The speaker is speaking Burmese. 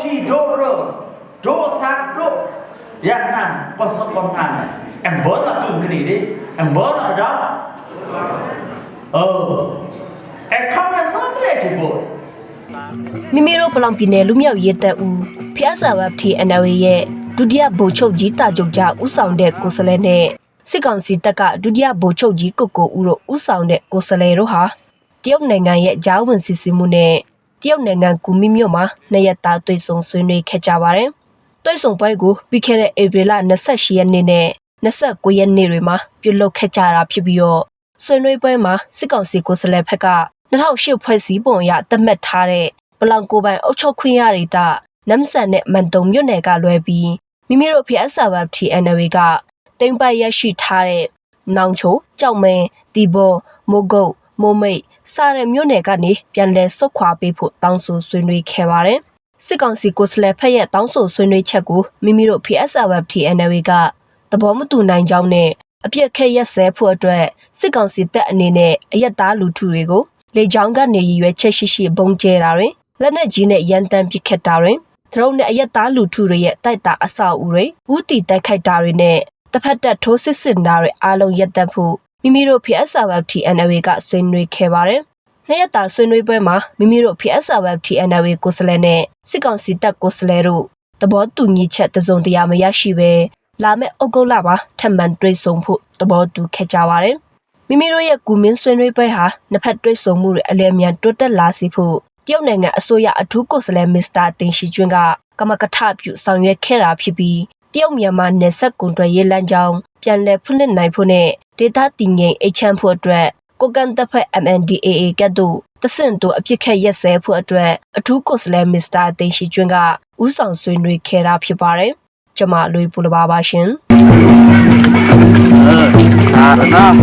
Oti Dobro, Do Sak Do, Việt Nam có số công an này. Em bớt là cưng cái gì đi, em bớt là cái đó. Ờ, em không là sao cái này chỉ bộ. မိမိတို့ပလောင်ပြည်နယ်လူမျိုးရေးတပ်ဦးဖျားစာဝတ်တီ NLA ရဲ့ဒုတိယဗိုလ်ချုပ်ကြီးတာကြုံကြဦးဆောင်တဲ့ကိုယ်စားလှယ်နဲ့စစ်ကောင်စီတပ်ကဒုတိယဗိုလ်ချုပ်ကြီးကိုကိုဦးတို့ဦးဆောင်တဲ့ကိုယ်စားလှယ်တို့ဟာတရုတ်နိုင်ငံရဲ့ဂျားဝင်စီစီမှုနဲ့ တရုတ်နိုင်ငံကူမီမြို့မှာနှစ်ရက်သားတွေ့ဆုံဆွေးနွေးခဲ့ကြပါတယ်။တွေ့ဆုံပွဲကိုပြီးခဲ့တဲ့ဧပြီလ28ရက်နေ့နဲ့29ရက်နေ့တွေမှာပြုလုပ်ခဲ့ကြတာဖြစ်ပြီးတော့ဆွေးနွေးပွဲမှာစစ်ကောင်စီကိုယ်စားလှယ်ဘက်က2008ဖွဲ့စည်းပုံအရသတ်မှတ်ထားတဲ့ပလောင်ကိုယ်ပိုင်အုပ်ချုပ်ခွင့်ရဒေသနမ်ဆန်နဲ့မန်တုံမြို့နယ်ကလွဲပြီးမိမိတို့ဖျက်စာဘတ် TNW ကတင်ပတ်ရရှိထားတဲ့နောင်ချိုကြောက်မင်းဒီဘောမိုးကုတ်မိုးမိတ် စတဲ့မြို့နယ်ကနေပြန်လည်ဆုတ်ခွာပေးဖို့တောင်းဆိုဆွေးနွေးခဲ့ပါတယ်စစ်ကောင်စီကိုယ်စားလှယ်ဖက်ရဲ့တောင်းဆိုဆွေးနွေးချက်ကိုမိမိတို့ PSR Web TNW ကသဘောမတူနိုင်ကြောင်းနဲ့အပြစ်ခက်ရက်စဲဖို့အတွက်စစ်ကောင်စီတပ်အနေနဲ့အယက်သားလူထုတွေကိုလေကြောင်းကနေရည်ရွယ်ချက်ရှိရှိဘုံကျဲတာတွင်လက်နက်ကြီးနဲ့ရန်တမ်းပစ်ခတ်တာတွင်ဒရုန်းနဲ့အယက်သားလူထုတွေရဲ့တိုက်တာအဆောက်အဦတွေဥတီတိုက်ခိုက်တာတွေနဲ့တစ်ဖက်တက်ထိုးစစ်ဆင်တာတွေအားလုံးရပ်တန့်ဖို့ မိမိတို့ PSR Web TNW ကဆွေးနွေးခဲ့ပါတယ်။နှစ်ရက်တာဆွေးနွေးပွဲမှာမိမိတို့ PSR Web TNW ကိုယ်စားလှယ်နဲ့စစ်ကောင်စီတပ်ကိုယ်စားလှယ်တို့သဘောတူညီချက်တစုံတရာမရရှိဘဲလာမယ့်ဩဂုတ်လမှာထပ်မံတွေ့ဆုံဖို့သဘောတူခဲ့ကြပါတယ်။မိမိတို့ရဲ့ကူမင်းဆွေးနွေးပွဲဟာနှစ်ဖက်တွေ့ဆုံမှုတွေအလည်အမြန်တိုးတက်လာစေဖို့တရုတ်နိုင်ငံအစိုးရအထူးကိုယ်စားလှယ်မစ္စတာတင်ရှိကျွန်းကကမကထပြုဆောင်ရွက်ခဲ့တာဖြစ်ပြီးတရုတ်မြန်မာနယ်စပ်ကွန်တွယ်ရေးလမ်းကြောင်းပြန်လည်ဖွင့်လှစ်နိုင်ဖို့နဲ့ ဒေသတည်ငြိမ်အိတ်ချမ်းဖို့အတွက်ကိုကန်တပ်ဖက် MNDAA ကတ်တို့တဆင့်တို့အပြစ်ခက်ရက်စဲဖို့အတွက်အထူးကိုယ်စားလှယ်မစ္စတာတင်ရှိကျွန်းကဥဆောင်ဆွေးနွေးခဲ့တာဖြစ်ပါတယ်။ကျွန်မလွေပူလပါပါရှင်။ Ờ, xa rồi đó.